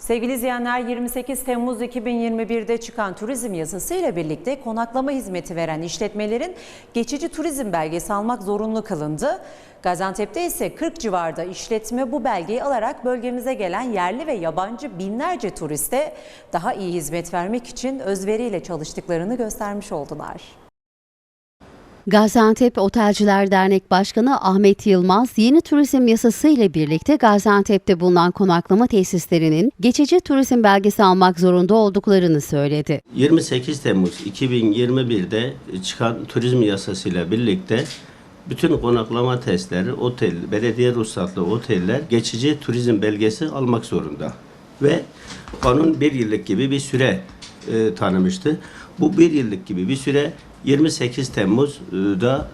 Sevgili izleyenler 28 Temmuz 2021'de çıkan turizm yasası ile birlikte konaklama hizmeti veren işletmelerin geçici turizm belgesi almak zorunlu kılındı. Gaziantep'te ise 40 civarda işletme bu belgeyi alarak bölgemize gelen yerli ve yabancı binlerce turiste daha iyi hizmet vermek için özveriyle çalıştıklarını göstermiş oldular. Gaziantep Otelciler Dernek Başkanı Ahmet Yılmaz, yeni turizm yasası ile birlikte Gaziantep'te bulunan konaklama tesislerinin geçici turizm belgesi almak zorunda olduklarını söyledi. 28 Temmuz 2021'de çıkan turizm yasasıyla birlikte bütün konaklama testleri, otel, belediye ruhsatlı oteller geçici turizm belgesi almak zorunda. Ve kanun bir yıllık gibi bir süre e, tanımıştı. Bu bir yıllık gibi bir süre 28 Temmuz'da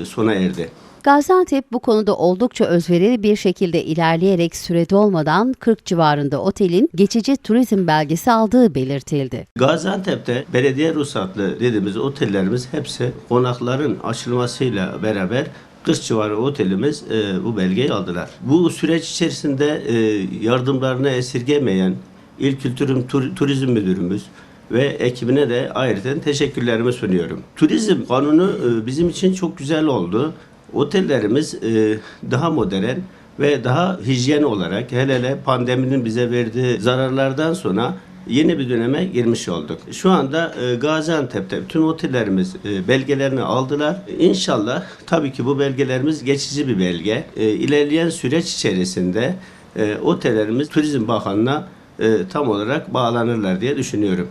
e, sona erdi. Gaziantep bu konuda oldukça özverili bir şekilde ilerleyerek sürede olmadan 40 civarında otelin geçici turizm belgesi aldığı belirtildi. Gaziantep'te belediye ruhsatlı dediğimiz otellerimiz hepsi konakların açılmasıyla beraber 40 civarı otelimiz e, bu belgeyi aldılar. Bu süreç içerisinde e, yardımlarını esirgemeyen İl Kültür Tur- Turizm Müdürümüz ve ekibine de ayrıca teşekkürlerimi sunuyorum. Turizm kanunu e, bizim için çok güzel oldu. Otellerimiz e, daha modern ve daha hijyen olarak hele hele pandeminin bize verdiği zararlardan sonra yeni bir döneme girmiş olduk. Şu anda e, Gaziantep'te bütün otellerimiz belgelerini aldılar. İnşallah tabii ki bu belgelerimiz geçici bir belge. İlerleyen süreç içerisinde otellerimiz Turizm Bakanı'na e, tam olarak bağlanırlar diye düşünüyorum.